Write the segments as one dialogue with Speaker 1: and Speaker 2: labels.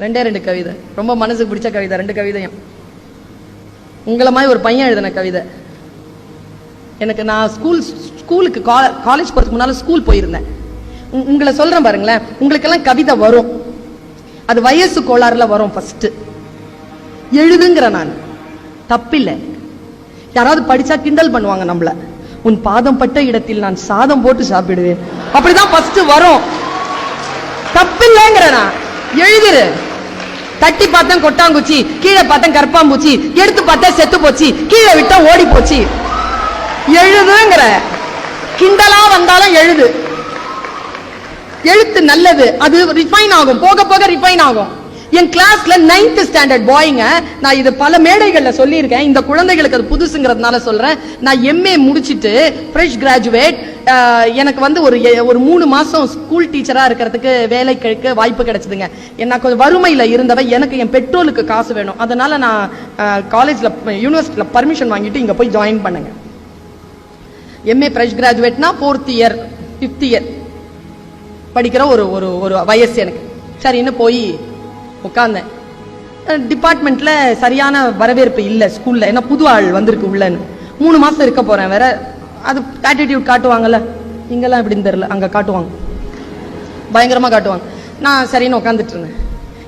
Speaker 1: ரெண்டே ரெண்டு கவிதை. ரொம்ப மனசுக்கு பிடிச்ச கவிதை ரெண்டு கவிதையும். உங்களை மாதிரி ஒரு பையன் எழுதின கவிதை. எனக்கு நான் ஸ்கூல் ஸ்கூலுக்கு காலேஜ் போகிறதுக்கு முன்னால் ஸ்கூல் போயிருந்தேன். உங்களை சொல்கிறேன் பாருங்களேன் உங்களுக்கெல்லாம் கவிதை வரும். அது வயசு கோளாறுல வரும் ஃபஸ்ட்டு எழுதுங்கிற நான். தப்பில்லை. யாராவது படிச்சா கிண்டல் பண்ணுவாங்க நம்மள. உன் பாதம் பட்ட இடத்தில் நான் சாதம் போட்டு சாப்பிடுவேன். அப்படிதான் ஃபர்ஸ்ட் வரும். தப்பில்லைங்கிற நான். எழுதுறேன் தட்டி பார்த்தேன் கொட்டாங்குச்சி கீழே பார்த்தேன் கற்பாம்பூச்சி எடுத்து பார்த்தேன் செத்து போச்சு கீழே விட்டா ஓடி போச்சு எழுதுங்கிற. கிண்டலா வந்தாலும் எழுது. எழுத்து நல்லது அது ரிஃபைன் ஆகும். போக போக ரிஃபைன் ஆகும். என் கிளாஸ்ல நைன்த் ஸ்டாண்டர்ட் பாய்ங்க நான் இது பல மேடைகள்ல சொல்லியிருக்கேன். இந்த குழந்தைகளுக்கு அது புதுசுங்கிறதுனால சொல்றேன். நான் எம்ஏ முடிச்சிட்டு ஃப்ரெஷ் கிராஜுவேட் எனக்கு வந்து ஒரு ஒரு மூணு மாசம் ஸ்கூல் டீச்சரா இருக்கிறதுக்கு வேலை கிடைக்க வாய்ப்பு கிடைச்சதுங்க. நான் கொஞ்சம் வறுமையில இருந்தவ எனக்கு என் பெட்ரோலுக்கு காசு வேணும். அதனால நான் காலேஜ்ல யூனிவர்சிட்டியில் பர்மிஷன் வாங்கிட்டு இங்க போய் ஜாயின் பண்ணுங்க. எம்ஏ ஃப்ரெஷ் கிராஜுவேட்னா ஃபோர்த் இயர் ஃபிஃப்த் இயர் படிக்கிற ஒரு ஒரு ஒரு வயசு எனக்கு. சரின்னு போய் உட்காந்தேன் டிபார்ட்மெண்ட்ல சரியான வரவேற்பு இல்லை ஸ்கூல்ல ஏன்னா புது ஆள் வந்திருக்கு உள்ளன்னு. மூணு மாசம் இருக்க போறேன் வேற. அது ஆட்டிடியூட் காட்டுவாங்கல்ல இங்கெல்லாம் இப்படின்னு தெரில அங்கே காட்டுவாங்க. பயங்கரமாக காட்டுவாங்க. நான் சரின்னு உட்காந்துட்டு இருந்தேன்.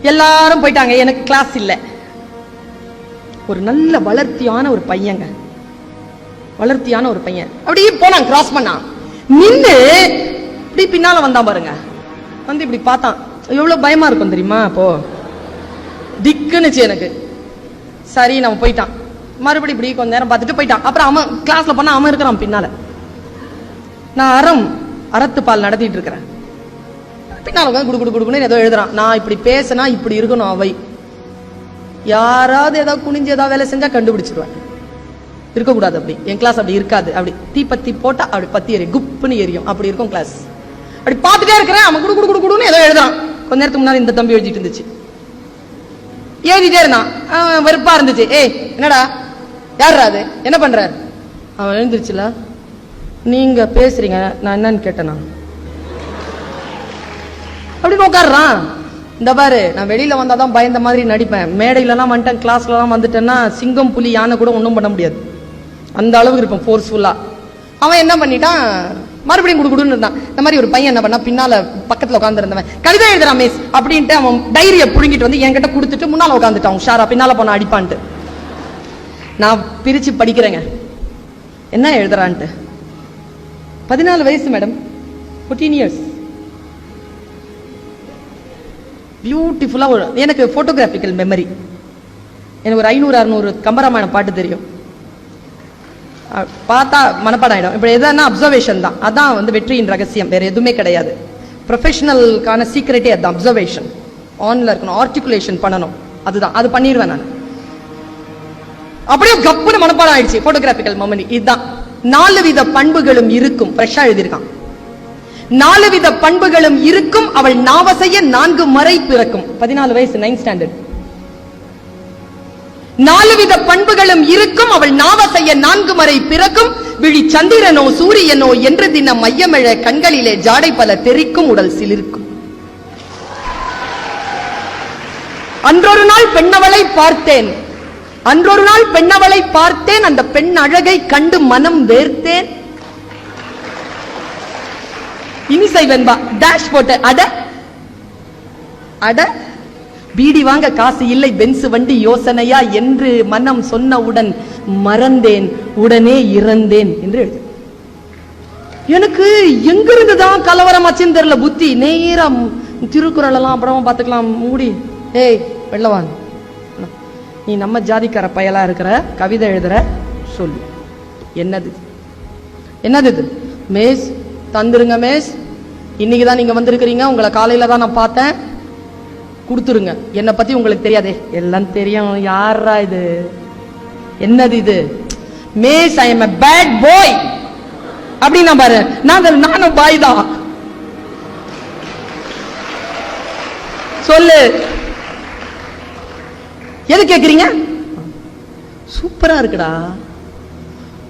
Speaker 1: எல்லாரும் போயிட்டாங்க எனக்கு கிளாஸ் இல்லை. ஒரு நல்ல வளர்த்தியான ஒரு பையங்க. வளர்த்தியான ஒரு பையன். அப்படியே போனான் கிராஸ் பண்ணான். நின்று இப்படி பின்னால வந்தான் பாருங்க. வந்து இப்படி பார்த்தான். எவ்வளோ பயமா இருக்கும் தெரியுமா அப்போ? திக்குன்னுச்சு எனக்கு. சரி நம்ம போயிட்டான். மறுபடியும் இப்படி கொஞ்ச நேரம் பார்த்துட்டு போயிட்டான். அப்புறம் அவன் கிளாஸ்ல போனா அவன் இருக்கிறான் பின்னால. நான் அறம் அறத்து பால் நடத்திட்டு இருக்கிறேன். பின்னால உட்காந்து குடு குடு குடுக்குன்னு ஏதோ எழுதுறான். நான் இப்படி பேசினா இப்படி இருக்கணும் அவை. யாராவது ஏதாவது குனிஞ்சு ஏதாவது வேலை செஞ்சா கண்டுபிடிச்சிருவேன். இருக்கக்கூடாது அப்படி. என் கிளாஸ் அப்படி இருக்காது. அப்படி தீப்பத்தி போட்டா அப்படி பத்தி எரியும். குப்புன்னு எரியும். அப்படி இருக்கும் கிளாஸ் அப்படி பார்த்துட்டே இருக்கிறேன். அவன் குடு குடு குடு குடுன்னு ஏதோ எழுதுறான். கொஞ்ச நேரத்துக்கு முன்னாடி இந்த தம்பி எழுதிட்டு இருந்துச்சு. எழுதிட்டே இருந்தான். வெறுப்பா இருந்துச்சு. ஏய் என்னடா? யார் அது? என்ன பண்ற அவன் எழுந்துருச்சுல? நீங்க பேசுறீங்க நான் என்னன்னு கேட்டேனா? அப்படின்னு உட்காடுறான் இந்த பாரு நான் வெளியில வந்தாதான் பயந்த மாதிரி நடிப்பேன். மேடையிலலாம் வந்துட்டேன் கிளாஸ்லலாம் வந்துட்டேன்னா சிங்கம் புலி யானை கூட ஒன்றும் பண்ண முடியாது. அந்த அளவுக்கு இருப்பேன் ஃபோர்ஸ்ஃபுல்லா அவன் என்ன பண்ணிட்டான்? மறுபடியும் குடுகுடுன்னு இருந்தான். இந்த மாதிரி ஒரு பையன் என்ன பண்ணா பின்னால பக்கத்துல உட்காந்துருந்தவன் கவிதை எழுதுறான் மிஸ் அப்படின்ட்டு அவன் டைரியை புடுங்கிட்டு வந்து என்கிட்ட கொடுத்துட்டு முன்னால உட்காந்துட்டான் உஷாரா. பின்னால போன அடிப்பான்ட்டு. நான் பிரித்து படிக்கிறேங்க. என்ன எழுதுறான்ட்டு? பதினாலு வயசு மேடம். 14 இயர்ஸ் பியூட்டிஃபுல்லாக ஒரு எனக்கு ஃபோட்டோகிராஃபிக்கல் மெமரி எனக்கு ஒரு ஐநூறு அறுநூறு கம்பராமாயண பாட்டு தெரியும். பார்த்தா மனப்பாடம் ஆகிடும் இப்போ எதுனா அப்சர்வேஷன் தான். அதான் வந்து வெற்றியின் ரகசியம். வேறு எதுவுமே கிடையாது. ப்ரொஃபஷனலுக்கான சீக்ரெட்டே அதுதான். அப்சர்வேஷன் ஆனில் இருக்கணும். ஆர்டிகுலேஷன் பண்ணணும். அதுதான். அது பண்ணிடுவேன் நான். அப்படியே கப்புன்னு மனப்பாடம் ஆயிடுச்சு. போட்டோகிராபிக்கல் மெமரி இதுதான். நாலு வித பண்புகளும் இருக்கும். ஃப்ரெஷ்ஷா எழுதியிருக்கான். நாலு வித பண்புகளும் இருக்கும். அவள் நாவசைய நான்கு மறை பிறக்கும். பதினாலு வயசு நைன்த் ஸ்டாண்டர்ட் நாலு வித பண்புகளும் இருக்கும். அவள் நாவசைய நான்கு மறை பிறக்கும். விழி சந்திரனோ சூரியனோ என்று தின மையமிழ கண்களிலே ஜாடை பல தெரிக்கும் உடல் சிலிர்க்கும். அன்றொரு நாள் பெண்ணவளை பார்த்தேன். அன்றொரு நாள் பெண்ணவளை பார்த்தேன். அந்த பெண் அழகை கண்டு மனம் வேர்த்தேன். இனிசை வெண்பா டேஷ் போட்ட அட அட. பீடி வாங்க காசு இல்லை பென்சு வண்டி யோசனையா என்று மனம் சொன்னவுடன் மறந்தேன். உடனே இறந்தேன் என்று எழுது எனக்கு எங்கிருந்து தான் கலவரம் ஆச்சுன்னு தெரியல புத்தி. நேரா திருக்குறள் எல்லாம் அப்புறமா பார்த்துக்கலாம். மூடி. ஏய் வெள்ளவாங்க நீ நம்ம ஜாதிக்கார பயலா இருக்கிற கவிதை எழுதுற சொல்லு. என்னது? என்னது இது? மேஸ் தந்துருங்க மேஸ். இன்னைக்கு தான் நீங்க வந்திருக்கிறீங்க உங்களை காலையில தான் நான் பார்த்தேன். கொடுத்துருங்க. என்னை பத்தி உங்களுக்கு தெரியாதே. எல்லாம் தெரியும். யாரா இது? என்னது இது? Mass I am bad boy அப்படின்னா பாரு நான் நானும் பாய் தான். சொல்லு. எது கேட்குறீங்க சூப்பரா இருக்குடா.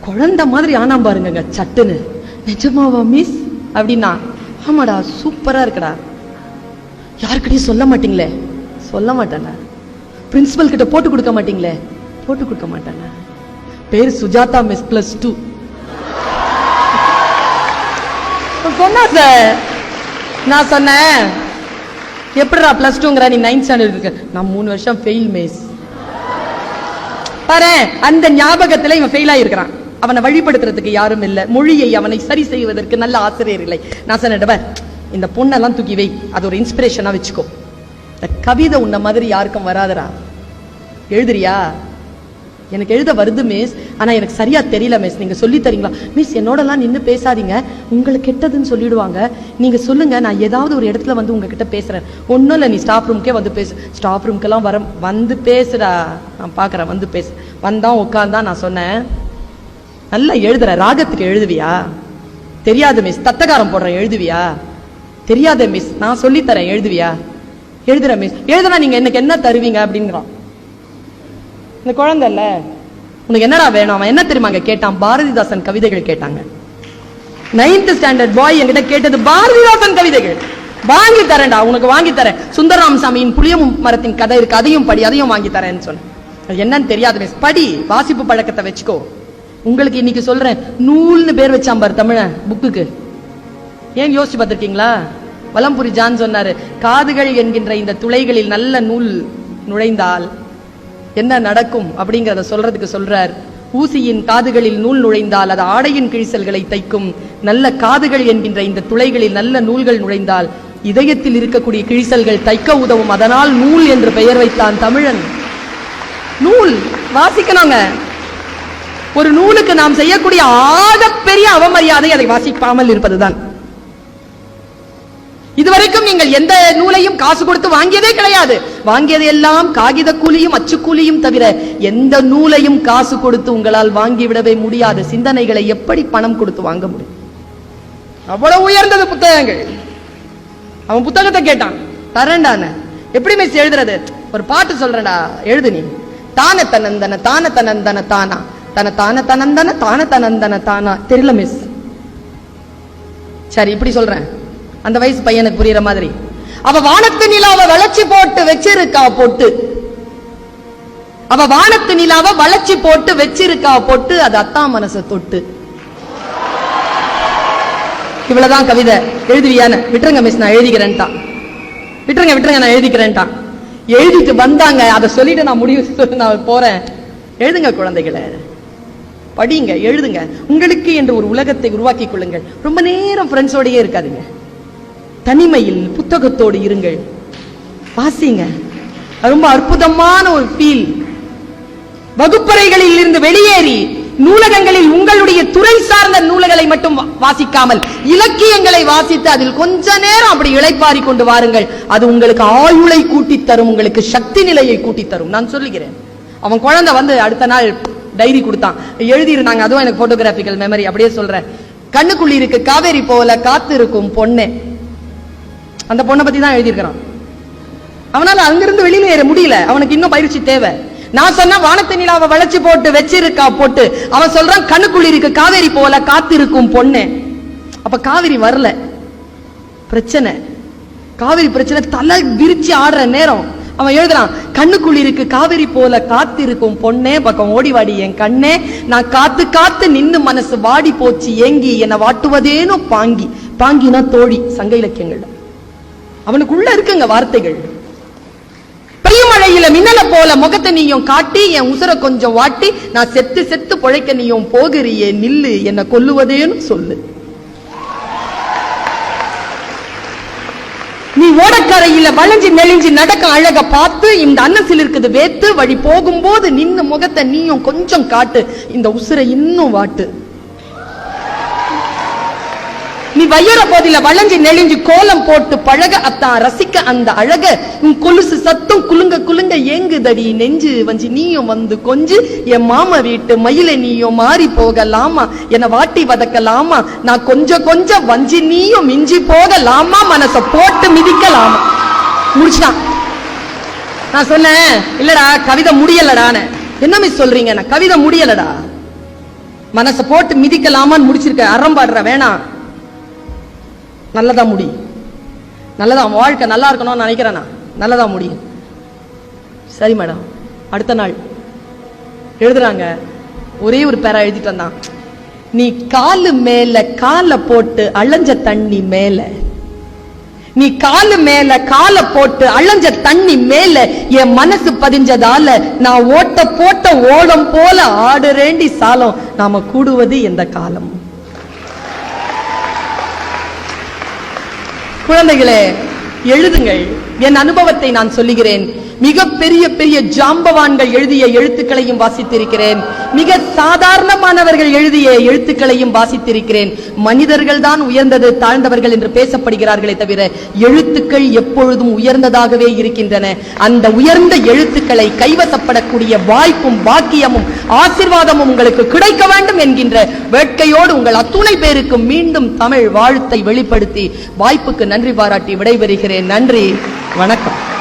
Speaker 1: குழந்தை மாதிரி ஆனா பாருங்க சட்டுன்னு. நிஜமாவா மிஸ் அப்படின்னா ஆமாடா சூப்பரா இருக்குடா. யாருக்கிட்டையும் சொல்ல மாட்டீங்களே? சொல்ல மாட்டேண்ணா பிரின்சிபல் கிட்ட போட்டு கொடுக்க மாட்டீங்களே? போட்டு கொடுக்க மாட்டேண்ணா பேர் சுஜாதா மிஸ் பிளஸ் டூ சொன்னா சார் நான் சொன்னேன். எப்படிடா பிளஸ் டூங்கிற நீ நைன்த் ஸ்டாண்டர்ட் இருக்க? நான் மூணு வருஷம் ஃபெயில் மிஸ் பாரு அந்த ஞாபகத்துல இவன் ஃபெயில் ஆயிருக்கிறான். அவனை வழிபடுத்துறதுக்கு யாரும் இல்ல. மொழியை அவனை சரி செய்வதற்கு நல்ல ஆசிரியர் இல்லை. நான் சொன்னேன் இந்த பொண்ணெல்லாம் தூக்கி வை. அது ஒரு இன்ஸ்பிரேஷனா வச்சுக்கோ. இந்த கவிதை உன்ன மாதிரி யாருக்கும் வராதரா எழுதுறியா? எனக்கு எழுத வருது மிஸ் ஆனால் எனக்கு சரியாக தெரியல மிஸ் நீங்கள் சொல்லி தரீங்களா? மிஸ் என்னோடலாம் நின்று பேசாதீங்க. உங்களுக்கு கெட்டதுன்னு சொல்லிடுவாங்க. நீங்கள் சொல்லுங்கள் நான் ஏதாவது ஒரு இடத்துல வந்து உங்ககிட்ட பேசுகிறேன் ஒன்றும் இல்லை நீ ஸ்டாஃப் ரூம்க்கே வந்து பேசு. ஸ்டாஃப் ரூம்க்கெல்லாம் வர வந்து பேசுடா. நான் பார்க்குறேன் வந்து பேசு. வந்தான் உட்காந்தான் நான் சொன்னேன். நல்லா எழுதுற. ராகத்துக்கு எழுதுவியா? தெரியாது மிஸ் தத்தகாரம் போடுறேன் எழுதுவியா? தெரியாத மிஸ் நான் சொல்லித்தரேன் எழுதுவியா? எழுதுற மிஸ் எழுதுனா நீங்கள் எனக்கு என்ன தருவீங்க அப்படிங்கிறான். இந்த குழந்தை இல்ல. உனக்கு என்னடா வேணும்? அவன் என்ன தெரியுமா அங்க கேட்டான்? பாரதிதாசன் கவிதைகள் கேட்டாங்க. நைன்த் ஸ்டாண்டர்ட் பாய் என்கிட்ட கேட்டது பாரதிதாசன் கவிதைகள். வாங்கி தரேன்டா உனக்கு வாங்கி தரேன். சுந்தரராம் சாமியின் புளியம் மரத்தின் கதை இருக்கு. அதையும் படி அதையும் வாங்கி தரேன்னு சொன்னேன் அது என்னன்னு தெரியாது மிஸ் படி வாசிப்பு பழக்கத்தை வச்சுக்கோ. உங்களுக்கு இன்னைக்கு சொல்றேன் நூல்னு பேர் வச்சான் பாரு தமிழன் புக்குக்கு. ஏன் யோசிச்சு பார்த்துருக்கீங்களா? வலம்புரி ஜான் சொன்னாரு காதுகள் என்கின்ற இந்த துளைகளில் நல்ல நூல் நுழைந்தால் என்ன நடக்கும் அப்படிங்கிறத சொல்றதுக்கு சொல்றார். ஊசியின் காதுகளில் நூல் நுழைந்தால் அது ஆடையின் கிழிசல்களை தைக்கும். நல்ல காதுகள் என்கின்ற இந்த துளைகளில் நல்ல நூல்கள் நுழைந்தால் இதயத்தில் இருக்கக்கூடிய கிழிசல்கள் தைக்க உதவும். அதனால் நூல் என்று பெயர் வைத்தான் தமிழன். நூல் வாசிக்கணுங்க. ஒரு நூலுக்கு நாம் செய்யக்கூடிய ஆகப்பெரிய அவமரியாதை அதை வாசிக்காமல் இருப்பதுதான். இதுவரைக்கும் நீங்கள் எந்த நூலையும் காசு கொடுத்து வாங்கியதே கிடையாது. வாங்கியது எல்லாம் காகித கூலியும் அச்சு கூலியும் தவிர எந்த நூலையும் காசு கொடுத்து உங்களால் வாங்கிவிடவே முடியாத சிந்தனைகளை எப்படி பணம் கொடுத்து வாங்க முடியும்? அவ்வளவு உயர்ந்தது புத்தகங்கள். அவன் புத்தகத்தை கேட்டான். தரேன்டான எப்படி மிஸ் எழுதுறது? ஒரு பாட்டு சொல்றடா எழுது நீ. தான தனந்தன தான தனந்தன தானா. தன தான தனந்தன தான தனந்தன தானா. தெரியல மிஸ் சரி இப்படி சொல்றேன். அந்த வயசு பையனுக்கு புரியுற மாதிரி. அவ வானத்து நிலாவை வளர்ச்சி போட்டு வச்சிருக்கா போட்டு. அவ வானத்து நிலாவை வளர்ச்சி போட்டு வச்சிருக்கா போட்டு அது அத்தா மனச தொட்டு. இவ்வளவுதான் கவிதை. எழுதுவியான்னு. விட்டுருங்க மிஸ் நான் எழுதிக்கிறேன்ட்டான் விட்டுருங்க விட்டுருங்க நான் எழுதிக்கிறேன்ட்டான் எழுதிட்டு வந்தாங்க. அதை சொல்லிட்டு நான் முடிவு நான் போறேன். எழுதுங்க குழந்தைகளை. படிங்க எழுதுங்க. உங்களுக்கு என்று ஒரு உலகத்தை உருவாக்கி கொள்ளுங்கள். ரொம்ப நேரம் ஃப்ரெண்ட்ஸோடயே இருக்காதுங்க. தனிமையில் புத்தகத்தோடு இருங்கள். வாசிங்க. ரொம்ப அற்புதமான ஒரு ஃபீல் வகுப்பறைகளில் இருந்து வெளியேறி நூலகங்களில் உங்களுடைய துறை சார்ந்த நூலகளை மட்டும் வாசிக்காமல் இலக்கியங்களை வாசித்து அதில் கொஞ்ச நேரம் அப்படி இழைப்பாரி கொண்டு வாருங்கள். அது உங்களுக்கு ஆயுளை கூட்டி தரும் உங்களுக்கு சக்தி நிலையை கூட்டி தரும். நான் சொல்லுகிறேன். அவன் குழந்தை வந்து அடுத்த நாள் டைரி கொடுத்தான். எழுதியிருந்தாங்க அதுவும் எனக்கு போட்டோகிராபிக்கல் மெமரி அப்படியே சொல்றேன். கண்ணுக்குள்ளி இருக்கு காவேரி போல காத்து இருக்கும் பொண்ணு. அந்த பொண்ணை பத்தி தான் எழுதியிருக்கிறான். அவனால அங்கிருந்து வெளியில ஏற முடியல. அவனுக்கு இன்னும் பயிற்சி தேவை. நான் சொன்ன வானத்து நிலாவை வளைச்சு போட்டு வச்சிருக்கா போட்டு அவன் சொல்றான் கண்ணுக்குள்ள இருக்கு காவேரி போல காத்திருக்கும் பொண்ணு. அப்ப காவிரி வரல. பிரச்சனை. காவிரி பிரச்சனை தலை விரிச்சு ஆடுற நேரம். அவன் எழுதுறான் கண்ணுக்குள்ள இருக்கு காவிரி போல காத்திருக்கும் பொண்ணே. பக்கம் ஓடி வாடி என் கண்ணே நான் காத்து காத்து நின்னு மனசு வாடி போச்சு ஏங்கி என்னை வாட்டுவதேனும் பாங்கி. பாங்கினா தோழி சங்க இலக்கியங்கள்ல. அவனுக்குள்ள இருக்குங்க வார்த்தைகள். பெய்யுமழையில மின்னலை போல முகத்தை நீயும் காட்டி என் உசுர கொஞ்சம் வாட்டி நான் செத்து செத்து பொழைக்க நீயும் போகிறியே நில்லு என்ன கொல்லுவதேன்னு சொல்லு. நீ ஓடக்கரையில வளைஞ்சு நெளிஞ்சு நடக்க அழக பார்த்து இந்த அன்னசில் இருக்குது வேத்து வழி போகும்போது நின்னு முகத்தை நீயும் கொஞ்சம் காட்டு இந்த உசுரை இன்னும் வாட்டு. நீ வையற போதில வளைஞ்சு நெளிஞ்சு கோலம் போட்டு பழக அத்தான் ரசிக்க அந்த அழக. உன் கொலுசு சத்தம் குலுங்க குலுங்க ஏங்குதடி. நெஞ்சு வஞ்சி நீயும் வந்து கொஞ்சு. என் மாமா வீட்டு மயில நீயும் மாறி போகலாமா? என வாட்டி வதக்கலாமா? நான் கொஞ்சம் கொஞ்சம் வஞ்சி நீயும் மிஞ்சி போகலாமா? மனச போட்டு மிதிக்கலாமா? முடிச்சுட்டான் நான் சொன்னேன் இல்லடா கவிதை முடியலடான்னு என்ன மிஸ் சொல்றீங்க நான் கவிதை முடியலடா. மனச போட்டு மிதிக்கலாமான்னு முடிச்சிருக்க. அறம்பாடுற வேணாம். நல்லதாக முடியும் நல்லதான் வாழ்க்கை நல்லா இருக்கணும்னு நினைக்கிறேண்ணா நல்லதாக முடியும் சரி மேடம் அடுத்த நாள். எழுதுறாங்க. ஒரே ஒரு பேரா எழுதிட்டு வந்தான். நீ காலு மேல காலை போட்டு அழஞ்ச தண்ணி மேல. நீ காலு மேல காலை போட்டு அழஞ்ச தண்ணி மேல என் மனசு பதிஞ்சதால நான் ஓட்ட போட்ட ஓடம் போல ஆடுறேண்டி சாலம். நாம கூடுவது எந்த காலம்? குழந்தைகளே எழுதுங்கள். என் அனுபவத்தை நான் சொல்லுகிறேன். மிக பெரிய பெரிய ஜாம்பவான்கள் எழுதிய எழுத்துக்களையும் வாசித்திருக்கிறேன். மிக சாதாரணமானவர்கள் எழுதிய எழுத்துக்களையும் வாசித்திருக்கிறேன். மனிதர்கள் தான் உயர்ந்தது தாழ்ந்தவர்கள் என்று பேசப்படுகிறார்களே தவிர எழுத்துக்கள் எப்பொழுதும் உயர்ந்ததாகவே இருக்கின்றன. அந்த உயர்ந்த எழுத்துக்களை கைவசப்படக்கூடிய வாய்ப்பும் பாக்கியமும் ஆசிர்வாதமும் உங்களுக்கு கிடைக்க வேண்டும் என்கின்ற வேட்கையோடு உங்கள் அத்துணை பேருக்கு மீண்டும் தமிழ் வாழ்த்தை வெளிப்படுத்தி வாய்ப்புக்கு நன்றி பாராட்டி விடைபெறுகிறேன். நன்றி. வணக்கம்.